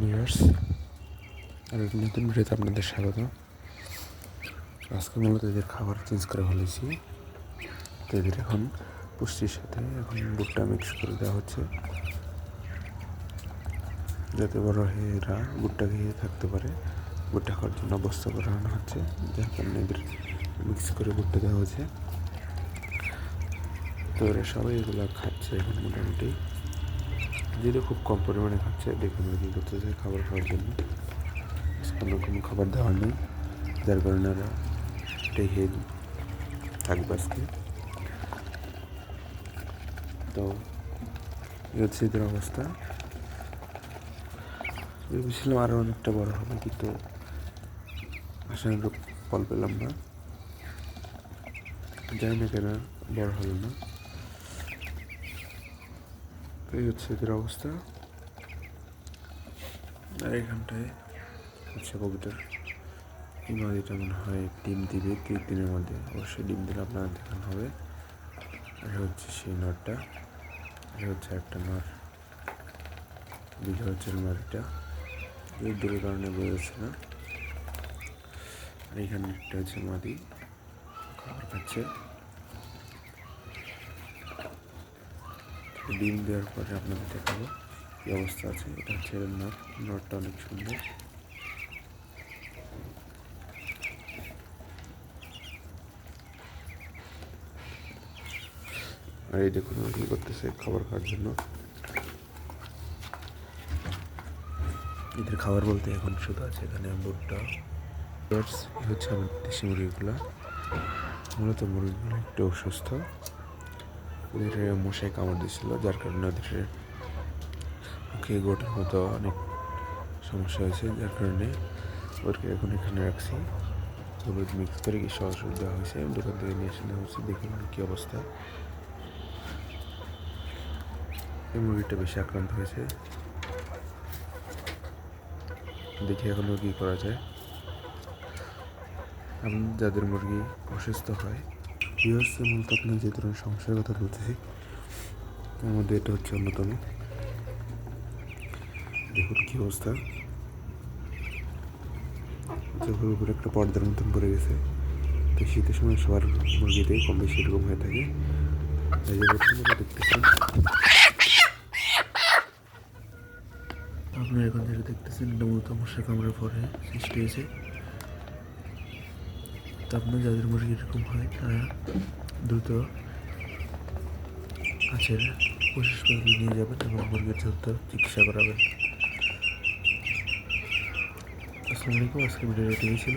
Viewers আর একটা নতুন ভিডিওতে আপনাদের স্বাগত। আজকে মূলত এদের খাবার চেঞ্জ করে ফেলেছি, তো এদের এখন পুষ্টির সাথে এখন ভুট্টা মিক্স করে দেওয়া হচ্ছে। যাতে বড় হয়ে এরা ভুট্টা খেয়ে থাকতে পারে। ভুট্টা খাওয়ার জন্য অবস্থা করানো হচ্ছে। যার কারণে এদের মিক্স করে ভুট্টা দেওয়া হচ্ছে। তো এরা সবাই এগুলো খাচ্ছে এখন মোটামুটি। যেটা খুব কম পরিমাণে খাচ্ছে দেখুন কী করতেছে খাবার খাওয়ার জন্য। কোনো কোনো খাবার দেওয়া নেই, যার কারণে ওরা রেখে থাকবে আজকে। তো, এই হচ্ছে এদের অবস্থা। ভেবেছিলাম আরও অনেকটা বড় হবে, কিন্তু আশানুরূপ ফল পেলাম না। জানি না কেন বড় হলো না। তো এই হচ্ছে এদের অবস্থা আর এখানটায় হচ্ছে কবুতর। এই নদীটা মনে হয় ডিম দিবে তিন দিনের মধ্যে। অবশ্যই ডিম দিলে আপনারা দেখানো হবে। এটা হচ্ছে সেই নরটা এটা হচ্ছে একটা নর। বিঘা হচ্ছে নরটা দূরের কারণে বোঝা যাচ্ছে না। আর এখানে একটা হচ্ছে মাদি। খাবার খাচ্ছে। ডিম দেওয়ার পরে আপনাদের দেখাবো কী অবস্থা আছে। এটা হচ্ছে এর নট নটটা অনেক সুন্দর। আর এই দেখুন কী করতেছে খাবার খাওয়ার জন্য। এদের খাবার বলতে এখন শুধু আছে এখানে ভুট্টা। হচ্ছে আমার দেশি মুরগিগুলো। মূলত মুরগিগুলো একটু অসুস্থ। ওদের মশাই কামড় দিয়েছিল, যার কারণে ওদের মুখে গোটার মতো অনেক সমস্যা হয়েছে, যার কারণে ওদেরকে এখন এখানে রাখছি। হলুদ মিক্স করে কি সহজ দেওয়া হয়েছে। দোকান থেকে নিয়ে নেওয়া হচ্ছে দেখুন কী অবস্থা। এই মুরগিটা বেশি আক্রান্ত হয়েছে। দেখি এখনও কী করা যায়। যাদের মুরগি অসুস্থ হয় ভিউয়ার্স মূলত আপনার যে ধরনের সমস্যার কথা বলতেছি তার মধ্যে এটা হচ্ছে অন্যতম। দেখুন কী অবস্থা। চোখের উপরে একটা পর্দার মতন পড়ে গেছে। তো শীতের সময় সবার মুরগিতেই কম বেশি এরকম হয়ে থাকে। দেখতেছেন আপনারা এখন যেটা দেখতেছেন, এটা মূলত মশা কামড়ার পরে সৃষ্টি হয়েছে। তো আপনার যাদের মুরগি এরকম হয়, তারা দ্রুত কাছের করে নিয়ে যাবেন এবং মুরগির দ্রুত চিকিৎসা করাবেন। আসসালামু আলাইকুম, আজকে ভিডিও এটাই ছিল।